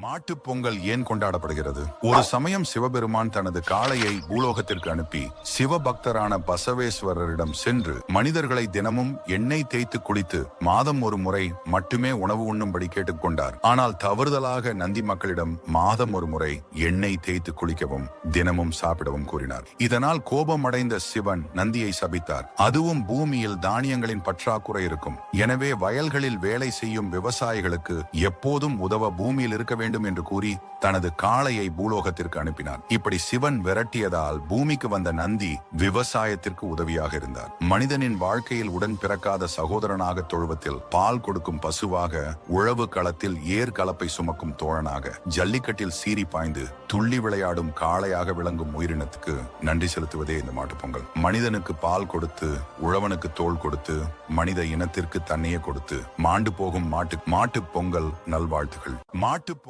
மாட்டுப் பொங்கல் ஏன் கொண்டாடப்படுகிறது? ஒரு சமயம் சிவபெருமான் தனது காளையை பூலோகத்திற்கு அனுப்பி சிவபக்தரான பசவேஸ்வரரிடம் சென்று மனிதர்களை தினமும் எண்ணெய் தேய்த்து குளித்து மாதம் ஒரு முறை மட்டுமே உணவு உண்ணும்படி கேட்டுக்கொண்டார் ஆனால் தவறுதலாக நந்தி மக்களிடம் மாதம் ஒரு முறை எண்ணெய் தேய்த்து குளிக்கவும் தினமும் சாப்பிடவும் கூறினார். இதனால் கோபமடைந்த சிவன் நந்தியை சபித்தார். அதுவும் பூமியில் தானியங்களின் பற்றாக்குறை இருக்கும். எனவே வயல்களில் வேலை செய்யும் விவசாயிகளுக்கு எப்போதும் உதவ பூமியில் இருக்க வேண்டும் என்று கூறி தனது காளையை பூலோகத்திற்கு அனுப்பினார் இப்படி சிவன் விரட்டியதால் பூமிக்கு வந்த நந்தி விவசாயத்திற்கு உதவியாக இருந்தார். மனிதனின் வாழ்க்கையில் உடன் பிறக்காத சகோதரனாக தொழுவத்தில் பால் கொடுக்கும் பசுவாக உழவு களத்தில் ஏர் கலப்பை சுமக்கும் தோழனாக ஜல்லிக்கட்டில் சீறி பாய்ந்து துள்ளி விளையாடும் காளையாக விளங்கும் உயிரினத்துக்கு நன்றி செலுத்துவதே இந்த மாட்டுப் பொங்கல். மனிதனுக்கு பால் கொடுத்து உழவனுக்கு தோல் கொடுத்து மனித இனத்திற்கு தன்னையே கொடுத்து மாண்டு போகும் மாட்டு மாட்டுப் பொங்கல் நல்வாழ்த்துகள் மாட்டுப்